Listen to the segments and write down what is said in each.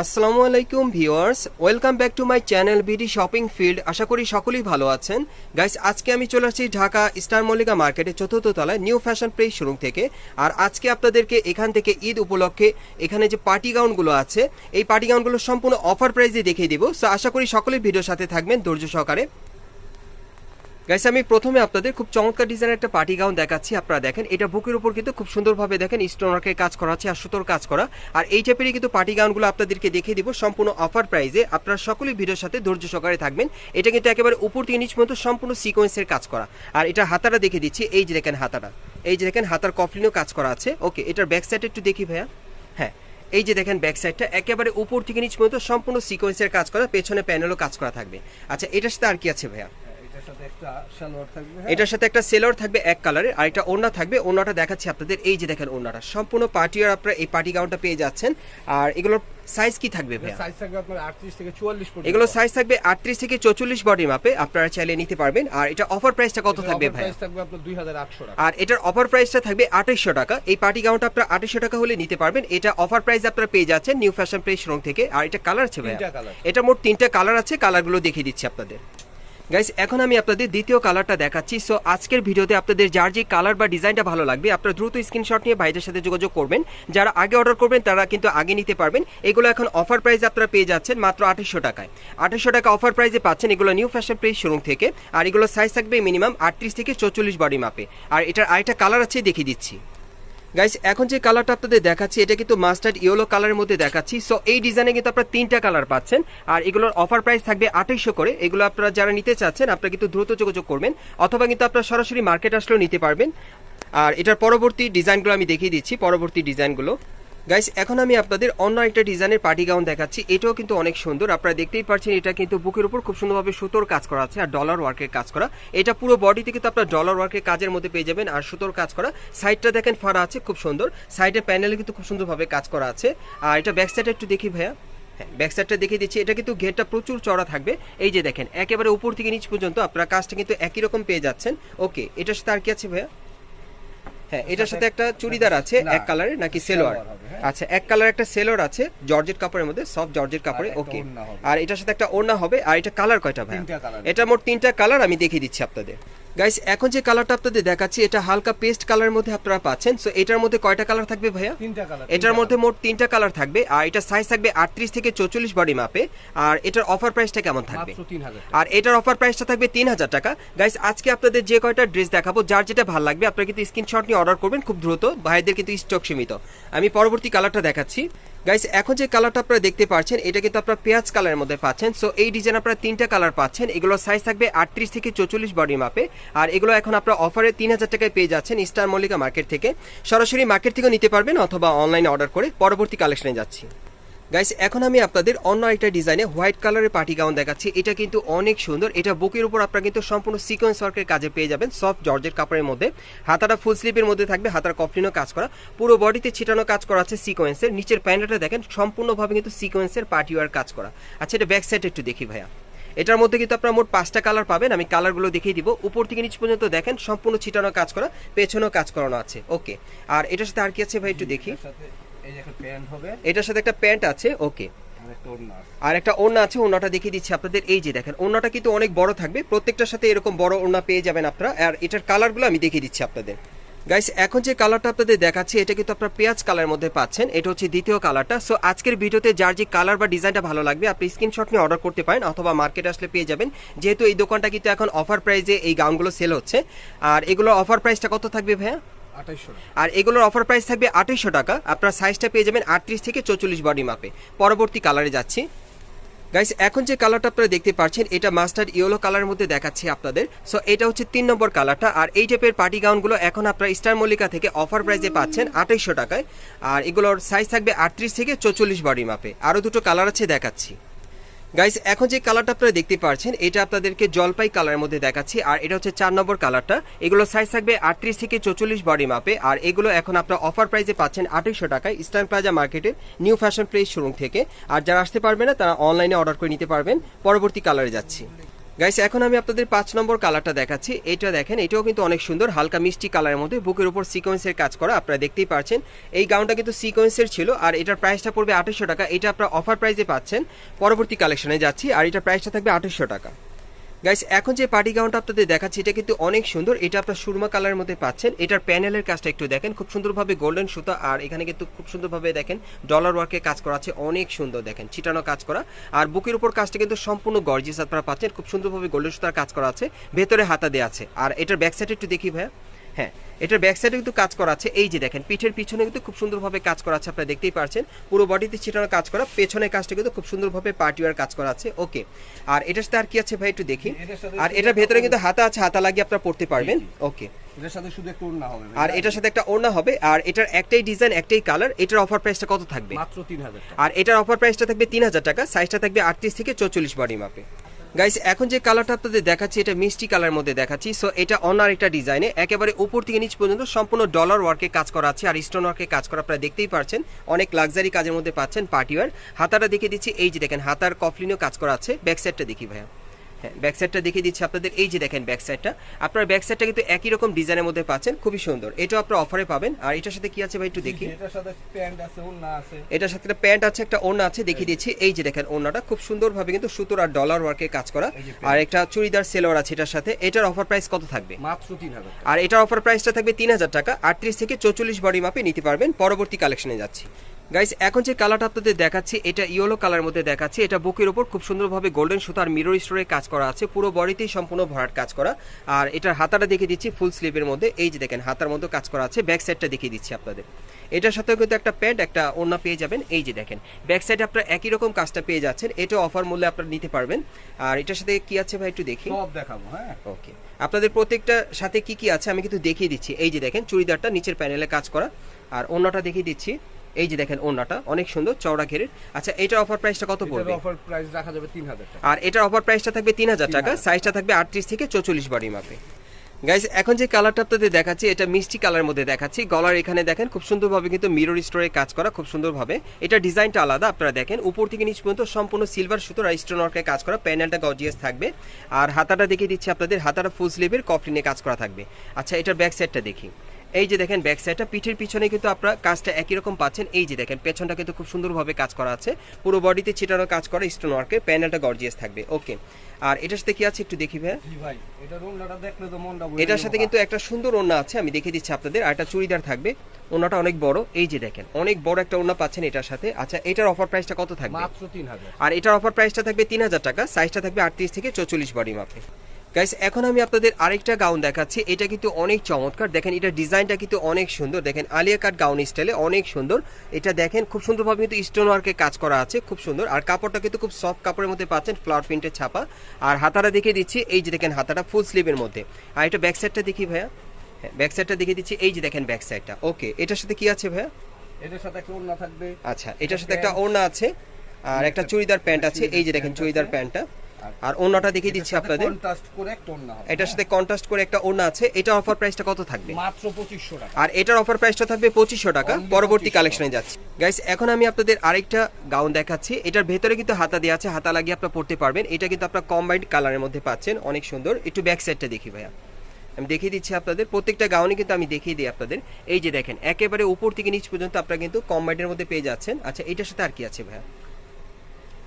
আসসালামু আলাইকুম viewers, welcome back to my channel BD shopping field. আশা করি সকলেই ভালো আছেন। গাইস, আজকে আমি চলে আসছি ঢাকা স্টার মল্লিকা মার্কেটের চতুর্থ তলায় নিউ ফ্যাশন প্রেস শোরুম থেকে। আর আজকে আপনাদেরকে এখান থেকে ঈদ উপলক্ষে এখানে যে পার্টি গাউনগুলো আছে, এই পার্টি গাউনগুলো সম্পূর্ণ অফার প্রাইসে দেখিয়ে দেবো। সো আশা করি সকলেই ভিডিওর সাথে থাকবেন ধৈর্য সহকারে। গাইস আমি প্রথমে আপনাদের খুব চমৎকার ডিজাইনের একটা পার্টি গাউন দেখাচ্ছি, আপনারা দেখেন। এটা বুকের উপর কিন্তু খুব সুন্দরভাবে দেখেন স্টোনারকে কাজ করা আছে আর সুতোর কাজ করা। আর এই টাইপেরই কিন্তু পার্টি গাউনগুলো আপনাদেরকে দেখিয়ে দিব সম্পূর্ণ অফার প্রাইজে আপনারা সকলেই ভিডিওর সাথে ধৈর্য সহকারে থাকবেন। এটা কিন্তু একেবারে উপর থেকে নিচ পর্যন্ত সম্পূর্ণ সিকোয়েন্সের কাজ করা। আর এটা হাতাটা দেখে দিচ্ছি, এই যে দেখেন হাতাটা। এই যে দেখেন হাতার কফলিনও কাজ করা আছে। ওকে এটার ব্যাক সাইড একটু দেখি ভাইয়া। হ্যাঁ এই যে দেখেন ব্যাক সাইডটা একেবারে উপর থেকে নিচ পর্যন্ত সম্পূর্ণ সিকোয়েন্সের কাজ করা, পেছনে প্যানেলও কাজ করা থাকবে। আচ্ছা এটার সাথে আর কি আছে ভাইয়া? এটার সাথে একটা সালোয়ার থাকবে হ্যাঁ? সেলর থাকবে এক কালারের আর একটা ওড়না থাকবে। ওড়নাটা দেখাচ্ছি আপনাদের এই যে দেখেন ওড়নাটা। সম্পূর্ণ পার্টিয়ার আপনারা এই পার্টি গাউনটা পেয়ে যাচ্ছেন। আর এগুলোর সাইজ কি থাকবে ভাইয়া? সাইজ থাকবে আপনার 38 থেকে 44 পর্যন্ত। এগুলো সাইজ থাকবে আটত্রিশ থেকে চৌচল্লিশ বডি মাপে আপনারা চাইলে নিতে পারবেন। আর এটা অফার প্রাইসটা কত থাকবে ভাই price থাকবে আপনার 2800 টাকা। আর এটার অফার প্রাইসটা থাকবে আঠাইশশো টাকা। এই পার্টি গাউনটা আপনারা আঠাইশশো টাকা হলে নিতে পারবেন। এটা অফার প্রাইস আপনারা পেয়ে যাচ্ছেন নিউ ফ্যাশন প্লেস রং থেকে। আর এটা কালার আছে ভাই এটা মোট তিনটা কালার আছে। কালারগুলো দেখিয়ে দিচ্ছি আপনাদের। গাইস এখন আমি আপনাদের দ্বিতীয় কালারটা দেখাচ্ছি। সো আজকের ভিডিওতে আপনাদের যার যে কালার বা ডিজাইনটা ভালো লাগবে, আপনারা দ্রুত স্ক্রিনশট নিয়ে ভাইদের সাথে যোগাযোগ করবেন। যারা আগে অর্ডার করবেন, তারা কিন্তু আগে নিতে পারবেন। এগুলো এখন অফার প্রাইস আপনারা পেয়ে যাচ্ছেন মাত্র আঠাশশো টাকায়। আঠাশশো টাকা অফার প্রাইসে পাচ্ছেন এগুলো নিউ ফ্যাশন প্লেস শোরুম থেকে। আর এগুলো সাইজ থাকবে মিনিমাম আটত্রিশ থেকে চৌচল্লিশ বডি মাপে আর এটার আরেকটা কালার আছে, দেখিয়ে দিচ্ছি। গাইস এখন যে কালারটা আপনাদের দেখাচ্ছি, এটা কিন্তু মাস্টার্ড ইয়েলো কালারের মধ্যে দেখাচ্ছি। সো এই ডিজাইনে কিন্তু আপনারা তিনটা কালার পাচ্ছেন। আর এগুলোর অফার প্রাইস থাকবে আঠাইশশো করে। এগুলো আপনারা যারা নিতে চাচ্ছেন, আপনারা কিন্তু দ্রুত যোগাযোগ করবেন। অথবা কিন্তু আপনারা সরাসরি মার্কেট আসলেও নিতে পারবেন। আর এটার পরবর্তী ডিজাইনগুলো আমি দেখিয়ে দিচ্ছি, পরবর্তী ডিজাইনগুলো গাইস এখন আমি আপনাদের অন্য একটা ডিজাইনের পার্টি গাউন দেখাচ্ছি। এটাও কিন্তু অনেক সুন্দর। আপনারা দেখতেই পাচ্ছেন, এটা কিন্তু বুকের উপর খুব সুন্দরভাবে সুতোর কাজ করা আছে আর ডলার ওয়ার্কের কাজ করা। এটা পুরো বডিতে কিন্তু আপনার ডলার ওয়ার্কের কাজের মধ্যে পেয়ে যাবেন আর সুতোর কাজ করা। সাইডটা দেখেন, ফাড়া আছে, খুব সুন্দর। সাইডের প্যানেলে কিন্তু খুব সুন্দরভাবে কাজ করা আছে। আর এটা ব্যাক সাইডে একটু দেখি ভাইয়া। হ্যাঁ ব্যাক সাইডটা দেখিয়ে দিচ্ছি। এটা কিন্তু ঘেরটা প্রচুর চড়া থাকবে। এই যে দেখেন, একেবারে উপর থেকে নিচ পর্যন্ত আপনারা কাজটা কিন্তু একই রকম পেয়ে যাচ্ছেন। ওকে এটার সাথে আর কি আছে ভাইয়া? হ্যাঁ এটার সাথে একটা চুড়িদার আছে এক কালারের নাকি সেলোয়ার হ্যাঁ। আচ্ছা এক কালার একটা সেলোয়ার আছে জর্জেট কাপড়ের মধ্যে সব জর্জেট কাপড়ে ওকে আর এটার সাথে একটা ওড়না হবে আর এটা কালার কয়টা ভাই এটা মোট তিনটা কালার আমি দেখিয়ে দিচ্ছি আপনাদের। গাইস এখন যে কালারটা আপনাদের দেখাচ্ছি এটা হালকা পেস্ট কালারের মধ্যে আপনারা পাচ্ছেন। সো এটার মধ্যে কয়টা কালার থাকবে ভাইয়া? তিনটা কালার এটার মধ্যে মোট তিনটা কালার থাকবে আর এটা সাইজ থাকবে আটত্রিশ থেকে চৌচল্লিশ বডি মাপে আর এটার অফার প্রাইসটা কেমন থাকবে? মাত্র 3000 আর এটার অফার প্রাইসটা থাকবে তিন হাজার টাকা। গাইস আজকে আপনাদের যে কয়টা ড্রেস দেখাবো যার যেটা ভালো লাগবে আপনারা কিন্তু স্ক্রিনশট নিয়ে অর্ডার করবেন খুব দ্রুত। ভাইদের কিন্তু স্টক সীমিত। আমি পরবর্তী কালারটা দেখাচ্ছি। গাইস এখন যে কালারটা আপনারা দেখতে পাচ্ছেন, এটা কিন্তু আপনারা পেঁয়াজ কালারের মধ্যে পাচ্ছেন। সো এই ডিজাইন আপনারা তিনটা কালার পাচ্ছেন। এগুলো সাইজ থাকবে আটত্রিশ থেকে চৌচল্লিশ বডি মাপে আর এগুলো এখন আপনারা অফারে তিন হাজার টাকায় পেয়ে যাচ্ছেন স্টার মল্লিকা মার্কেট থেকে। সরাসরি মার্কেট থেকেও নিতে পারবেন অথবা অনলাইনে অর্ডার করে পরবর্তী কালেকশনে যাচ্ছি। গাইস এখন আমি আপনাদের অন্য একটা ডিজাইনে হোয়াইট কালারের পার্টি গাউন দেখাচ্ছি। এটা কিন্তু অনেক সুন্দর। এটা বুকের উপর আপনারা কিন্তু সম্পূর্ণ সিকোয়েন্স ওয়ার্কের কাজে পেয়ে যাবেন সফট জর্জের কাপড়ের মধ্যে। হাতাটা ফুল স্লিপের মধ্যে থাকবে, হাতার কফলিনও কাজ করা। পুরো বডিতে ছিটানো কাজ করা আছে সিকোয়েন্সের নিচের প্যান্টটা দেখেন, সম্পূর্ণভাবে কিন্তু সিকোয়েন্সের পার্টি ওয়ার কাজ করা। আচ্ছা এটা ব্যাক সাইড একটু দেখি ভাইয়া। এটার মধ্যে কিন্তু আপনারা মোট পাঁচটা কালার পাবেন। আমি কালারগুলো দেখিয়ে দিব। উপর থেকে নিচ পর্যন্ত দেখেন, সম্পূর্ণ ছিটানো কাজ করা, পেছনেও কাজ করানো আছে। ওকে আর এটার সাথে আর কি আছে ভাই একটু দেখি। এই যে একটা প্যান্ট হবে। এটার সাথে একটা প্যান্ট আছে ওকে। আর একটা ওড়না আছে। ওড়নাটা দেখিয়ে দিচ্ছি আপনাদের। এই যে দেখেন ওড়নাটা কিন্তু অনেক বড় থাকবে। প্রত্যেকটার সাথে এরকম বড় ওড়না পেয়ে যাবেন আপনারা। আর এটার কালারগুলো আমি দেখিয়ে দিচ্ছি আপনাদের। গাইস এখন যে কালারটা আপনাদের দেখাচ্ছি এটা কিন্তু আপনারা পেঁয়াজ কালার মধ্যে পাচ্ছেন। এটা হচ্ছে দ্বিতীয় কালারটা। সো আজকের ভিডিওতে যার যে কালার বা ডিজাইনটা ভালো লাগবে আপনি স্ক্রিনশট নিয়ে অর্ডার করতে পারেন অথবা মার্কেট আসলে পেয়ে যাবেন। যেহেতু এই দোকানটা কিন্তু এখন অফার প্রাইসে এই গাউনগুলো সেল হচ্ছে। আর এগুলোর অফার প্রাইসটা কত থাকবে ভাইয়া? 2800 টাকা আর এগুলোর অফার প্রাইস থাকবে আঠাইশশো টাকা। আপনার সাইজটা পেয়ে যাবেন আটত্রিশ থেকে চৌচল্লিশ বডি মাপে পরবর্তী কালারে যাচ্ছি। গাইস এখন যে কালারটা আপনারা দেখতে পাচ্ছেন, এটা মাস্টার্ড ইয়েলো কালারের মধ্যে দেখাচ্ছি আপনাদের। সো এটা হচ্ছে তিন নম্বর কালারটা আর এই টাইপের পার্টি গাউনগুলো এখন আপনারা স্টার মল্লিকা থেকে অফার প্রাইসে পাচ্ছেন আঠাইশশো টাকায়। আর এগুলোর সাইজ থাকবে আটত্রিশ থেকে চৌচল্লিশ বডি মাপে আরও দুটো কালার আছে দেখাচ্ছি। গাইস এখন যে কালারটা আপনারা দেখতে পাচ্ছেন এটা আপনাদেরকে জলপাই কালারের মধ্যে দেখাচ্ছি, আর এটা হচ্ছে চার নম্বর কালারটা এগুলো সাইজ থাকবে আটত্রিশ থেকে চৌচল্লিশ বডি মাপে আর এগুলো এখন আপনারা অফার প্রাইসে পাচ্ছেন আঠাইশশো টাকায় ইস্টার্ন প্লাজা মার্কেটের নিউ ফ্যাশন প্লেস শোরুম থেকে। আর যারা আসতে পারবে না, তারা অনলাইনে অর্ডার করে নিতে পারবেন। পরবর্তী কালারে যাচ্ছি। গাইস এখন আমি আপনাদের পাঁচ নম্বর কালারটা দেখাচ্ছি। এটা দেখেন, এটাও কিন্তু অনেক সুন্দর, হালকা মিষ্টি কালারের মধ্যে। বুকের উপর সিকোয়েন্সের কাজ করা, আপনারা দেখতেই পাচ্ছেন এই গাউনটা কিন্তু সিকোয়েন্সের ছিল, আর এটার প্রাইসটা পড়বে আঠাশশো টাকা। এটা আপনারা অফার প্রাইসে পাচ্ছেন। পরবর্তী কালেকশনে যাচ্ছি, আর এটার প্রাইসটা থাকবে আঠাশশো টাকা। গাইস এখন যে পার্টি গাউনটা আপনাদের দেখাচ্ছি, এটা কিন্তু অনেক সুন্দর। এটা আপনার সুরমা কালারের মধ্যে পাচ্ছেন। এটার প্যানেলের কাজটা একটু দেখেন। খুব সুন্দরভাবে গোল্ডেন সুতা, আর এখানে কিন্তু খুব সুন্দরভাবে দেখেন ডলার ওয়ার্কে কাজ করা আছে। অনেক সুন্দর দেখেন, ছিটানো কাজ করা। আর বুকের উপর কাজটা কিন্তু সম্পূর্ণ গর্জিয়াস আপনারা পাচ্ছেন। খুব সুন্দরভাবে গোল্ডেন সুতার কাজ করা আছে। ভেতরে হাতা দেওয়া আছে। আর এটার ব্যাক সাইড একটু দেখি ভাইয়া। হ্যাঁ এটার ব্যাক সাইডে কিন্তু কাজ করা আছে। এই যে দেখেন পিঠের পিছনে কিন্তু খুব সুন্দরভাবে কাজ করা আছে আপনারা দেখতেই পারছেন। পুরো বডিতে ছিটানো কাজ করা পেছনের কাজটা কিন্তু খুব সুন্দরভাবে পার্টিওয়ার কাজ করা আছে। ওকে আর এটার সাথে আর কি আছে ভাই একটু দেখি। আর এটার ভেতরে কিন্তু হাতা আছে হাতা লাগিয়ে আপনারা পড়তে পারবেন। ওকে এটার সাথে শুধু একটু ওড়না হবে। আর এটার সাথে একটা ওড়না হবে আর এটার একটাই ডিজাইন একটাই কালার এটার অফার প্রাইসটা কত থাকবে? মাত্র তিন হাজার টাকা। আর এটার অফার প্রাইসটা থাকবে তিন হাজার টাকা সাইজটা থাকবে আটত্রিশ থেকে চৌচল্লিশ বডি মাপে গাইস এখন যে কালারটা আপনাদের দেখাচ্ছি, এটা মিষ্টি কালার মধ্যে দেখাচ্ছি। সো এটা অনার একটা ডিজাইনে একেবারে উপর থেকে নিচ পর্যন্ত সম্পূর্ণ ডলার ওয়ার্কে কাজ করা আছে আর স্টোন ওয়ার্কে কাজ করা আপনারা দেখতেই পারছেন। অনেক লাক্সারি কাজের মধ্যে পাচ্ছেন পার্টিওয়ার হাতাটা দেখে দিচ্ছি। এই যে দেখেন, হাতার কফলিনও কাজ করা আছে। ব্যাক সাইডটা দেখি ভাইয়া। হ্যাঁ ব্যাক সাইডটা দেখিয়ে দিচ্ছি আপনাদের। এই যে দেখেন ব্যাক সাইডটা আপনার ব্যাক সাইডটা কিন্তু একই রকম ডিজাইনের মধ্যে পাচ্ছেন খুবই সুন্দর। এটাও আপনার অফারে পাবেন। আর এটার সাথে কি আছে ভাই একটু দেখি। এটার সাথে প্যান্ট আছে ওড়না আছে। এটার সাথে একটা প্যান্ট আছে একটা ওড়না আছে দেখিয়ে দিচ্ছি। এই যে দেখেন ওড়নাটা খুব সুন্দরভাবে কিন্তু সুতোর আর ডলার ওয়ার্কে কাজ করা। আর একটা চুড়িদার সেলোয়ার আছে এটার সাথে। এটার অফার প্রাইস কত থাকবে? মাত্র তিন হাজার টাকা। আর এটার অফার প্রাইসটা থাকবে তিন হাজার টাকা। আটত্রিশ থেকে চৌচল্লিশ বডি মাপে নিতে পারবেন। পরবর্তী কালেকশনে যাচ্ছি। গাইস এখন যে কালারটা আপনাদের দেখাচ্ছি এটা ইয়েলো কালার মধ্যে দেখাচ্ছি। এটা বুকের উপর খুব সুন্দরভাবে গোল্ডেন সুতার মিরর স্টোরে কাজ করা আছে। পুরো বডিতেই সম্পূর্ণ ভরাট কাজ করা। আর এটার হাতাটা দেখিয়ে দিচ্ছি ফুল স্লিভের মধ্যে। এই যে দেখেন হাতার মধ্যে কাজ করা আছে। ব্যাক সাইডটা দেখিয়ে দিচ্ছি আপনাদের। এটার সাথেও কিন্তু একটা প্যান্ট একটা ওড়না পেয়ে যাবেন। এই যে দেখেন ব্যাক সাইডে আপনার একই রকম কাজটা পেয়ে যাচ্ছেন। এটা অফার মূল্যে আপনারা নিতে পারবেন। আর এটার সাথে কি আছে ভাই একটু দেখি? সব দেখাবো হ্যাঁ। ওকে আপনাদের প্রত্যেকটা সাথে কি কি আছে আমি কিন্তু দেখিয়ে দিচ্ছি। এই যে দেখেন চুড়িদারটা নিচের প্যানেলে কাজ করা। আর ওড়নাটা দেখিয়ে দিচ্ছি। এই যে দেখেন ওড়নাটা অনেক সুন্দর চওড়া ঘেরের। আচ্ছা এটার অফার প্রাইসটা কত পড়বে? অফার প্রাইস রাখা যাবে তিন হাজার টাকা। আর এটার অফার প্রাইসটা থাকবে তিন হাজার টাকা 3,000 সাইজটা থাকবে আটত্রিশ থেকে চৌচল্লিশ বডি মাপে গাইজ এখন যে কালারটা আপনাদের দেখাচ্ছি এটা মিষ্টি কালার মধ্যে দেখাচ্ছি। গলার এখানে দেখেন খুব সুন্দরভাবে কিন্তু মিরর স্টোরে কাজ করা খুব সুন্দরভাবে। এটা ডিজাইনটা আলাদা আপনারা দেখেন। উপর থেকে নিচ পর্যন্ত সম্পূর্ণ সিলভার সুতোর আর স্টোন ওয়ার্কে কাজ করা প্যানেলটা গজিয়াস থাকবে। আর হাতাটা দেখিয়ে দিচ্ছি আপনাদের হাতাটা ফুল স্লিভের কফলিনে কাজ করা থাকবে। আচ্ছা এটার ব্যাক সাইডটা দেখি। এই যে দেখেন ব্যাক সাইডটা পিঠের পিছনে কিন্তু আপনারা কাজটা একই রকম পাচ্ছেন। এই যে দেখেন পেছনটা কিন্তু খুব সুন্দরভাবে কাজ করা আছে। পুরো বডিতে ছিটানো কাজ করা স্টোন ওয়ার্কে প্যানেলটা গর্জিয়াস থাকবে। ওকে আর এটার সাথে কি আছে একটু দেখি ভাই এটার সাথে কিন্তু একটা সুন্দর ওড়না আছে আমি দেখিয়ে দিচ্ছি আপনাদের। আর একটা চুড়িদার থাকবে ওড়নাটা অনেক বড়। এই যে দেখেন অনেক বড় একটা ওড়না পাচ্ছেন এটার সাথে। আচ্ছা এটার অফার প্রাইসটা কত থাকবে? মাত্র তিন হাজার। আর এটার অফার প্রাইসটা থাকবে তিন হাজার টাকা সাইজটা থাকবে আটত্রিশ থেকে চৌচল্লিশ বডি মাপে। গাইস এখন আমি আপনাদের আরেকটা গাউন দেখাচ্ছি। এটা কিন্তু অনেক চমৎকার। দেখেন এটা ডিজাইনটা কিন্তু অনেক সুন্দর। দেখেন আলিয়া কাট গাউন স্টাইলে অনেক সুন্দর। এটা দেখেন খুব সুন্দরভাবে কিন্তু স্টোন ওয়ার্কে কাজ করা আছে খুব সুন্দর। আর কাপড়টা কিন্তু খুব সফট কাপড়ের মধ্যে পাচ্ছেন ফ্লাওয়ার প্রিন্টের ছাপা। আর হাতাটা দেখিয়ে দিচ্ছি এই যে দেখেন হাতাটা ফুল স্লিভের মধ্যে। আর এটা ব্যাক সাইডটা দেখি ভাইয়া। হ্যাঁ ব্যাক সাইডটা দেখিয়ে দিচ্ছি এই যে দেখেন ব্যাক সাইডটা ওকে এটার সাথে কি আছে ভাইয়া? এটার সাথে একটা ওড়না থাকবে। আচ্ছা এটার সাথে একটা ওড়না আছে। আর একটা চুড়িদার প্যান্ট আছে। এই যে দেখেন চুড়িদার প্যান্টটা। আর ওড়নাটা দেখিয়ে দিচ্ছি আপনাদের। কন্ট্রাস্ট করে একটা ওড়না হবে। এটার সাথে কন্ট্রাস্ট করে একটা ওড়না আছে। এটা অফার প্রাইসটা কত থাকবে? মাত্র পঁচিশশো টাকা। আর এটার অফার প্রাইসটা থাকবে পঁচিশশো টাকা। পরবর্তী কালেকশনে যাচ্ছি। গাইস এখন আমি আপনাদের আরেকটা গাউন দেখাচ্ছি। এটার ভেতরে কিন্তু হাতা দেওয়া আছে। হাতা লাগিয়ে আপনারা পড়তে পারবেন। এটা কিন্তু আপনার কম্বাইন্ড কালারের মধ্যে পাচ্ছেন। অনেক সুন্দর। একটু ব্যাক সাইডটা দেখি ভাইয়া। আমি দেখিয়ে দিচ্ছি আপনাদের। প্রত্যেকটা গাউনই কিন্তু আমি দেখিয়ে দিই আপনাদের। এই যে দেখেন একেবারে উপর থেকে নিচ পর্যন্ত আপনারা কিন্তু কম্বাইন্ডের মধ্যে পেয়ে যাচ্ছেন। আচ্ছা এটার সাথে আর কি আছে ভাইয়া?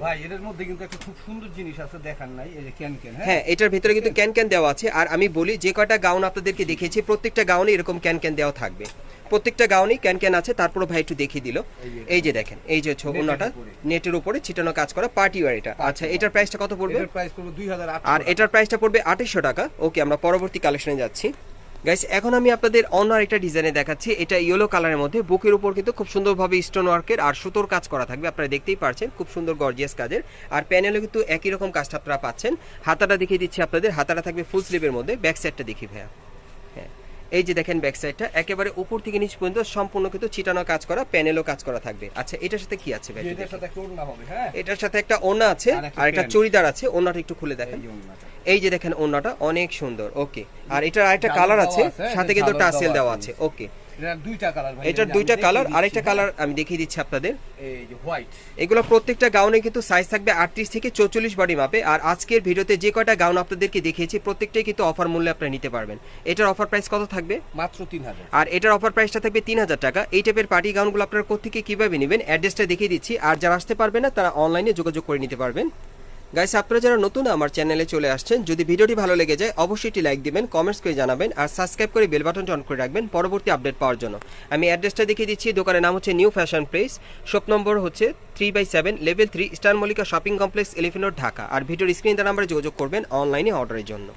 ভাই এটার মধ্যে কিন্তু একটা খুব সুন্দর জিনিস আছে দেখার নাই এই যে ক্যান ক্যান হ্যাঁ? হ্যাঁ এটার ভিতরে কিন্তু ক্যান ক্যান দেওয়া আছে। আর আমি বলি যে কয়টা গাউন আপনাদেরকে দেখিয়েছি প্রত্যেকটা গাউনে এরকম ক্যান ক্যান দেওয়া থাকবে। প্রত্যেকটা গাউনই ক্যান ক্যান আছে তারপরে ভাই একটু দেখিয়ে দিল। এই যে দেখেন এই যে নেটের ওনাটা উপরে। নেটের উপরে ছিটানো কাজ করা পার্টি ওয়ার এটা আচ্ছা এটার প্রাইসটা কত পড়বে? এটার প্রাইস পড়বে দুই হাজার আর এটার প্রাইসটা পড়বে আঠাশশো টাকা। ওকে আমরা পরবর্তী কালেকশনে যাচ্ছি। গাইস এখন আমি আপনাদের অন্য আরেকটা ডিজাইনে দেখাচ্ছি। এটা ইয়েলো কালারের মধ্যে। বুকের উপর কিন্তু খুব সুন্দরভাবে স্টোন ওয়ার্কের আর সুতোর কাজ করা থাকবে। আপনারা দেখতেই পারছেন, খুব সুন্দর গর্জিয়াস কাজের। আর প্যানেলে কিন্তু একই রকম কাজটা আপনারা পাচ্ছেন। হাতাটা দেখিয়ে দিচ্ছি আপনাদের। হাতাটা থাকবে ফুল স্লিভের মধ্যে। ব্যাক সাইডটা দেখি ভাইয়া। এই যে দেখেন ব্যাক সাইডটা একেবারে উপর থেকে নিচ পর্যন্ত সম্পূর্ণ কিন্তু চিটানো কাজ করা প্যানেলও কাজ করা থাকবে। আচ্ছা এটার সাথে কি আছে ভাই? এটার সাথে ওড়না হবে হ্যাঁ? এটার সাথে একটা ওড়না আছে আর একটা। চুড়িদার আছে ওড়নাটা একটু খুলে দেখেন। এই যে দেখেন ওড়নাটা অনেক সুন্দর ওকে আর এটার আরেকটা কালার আছে সাথে কিন্তু টাসেল দেওয়া আছে। ওকে দুইটা কালার এটার দুইটা কালার আরেকটা কালার আমি দেখিয়ে দিচ্ছি আপনাদের। এই যে হোয়াইট এগুলো প্রত্যেকটা গাউনে কিন্তু সাইজ থাকবে আটত্রিশ থেকে চৌচল্লিশ বডি মাপে আর আজকের ভিডিওতে যে কয়টা গাউন আপনাদেরকে দেখিয়েছি প্রত্যেকটাই কিন্তু অফার মূল্যে আপনারা নিতে পারবেন। এটার অফার প্রাইস কত থাকবে? মাত্র তিন হাজার। আর এটার অফার প্রাইসটা থাকবে তিন হাজার টাকা। এই টাইপের পার্টি গাউনগুলো আপনারা কোথেকে কীভাবে নেবেন অ্যাড্রেসটা দেখিয়ে দিচ্ছি। আর যারা আসতে পারবে না তারা অনলাইনে যোগাযোগ করে নিতে পারবেন। গাইস আপনারা যারা নতুন আমার চ্যানেলে চলে আসছেন, যদি ভিডিওটি ভালো লেগে যায়, অবশ্যই একটি লাইক দিবেন কমেন্টস করে জানাবেন, আর সাবস্ক্রাইব করে বেল বাটনটি অন করে রাখবেন পরবর্তী আপডেট পাওয়ার জন্য। আমি অ্যাড্রেসটা দেখিয়ে দিচ্ছি, দোকানের নাম হচ্ছে New Fashion Place shop number হচ্ছে three by seven level three star Mallika Shopping Complex Elephant Dhaka আর ভিডিওর স্ক্রিন নাম্বারে যোগাযোগ করবেন অনলাইনে অর্ডারের জন্য।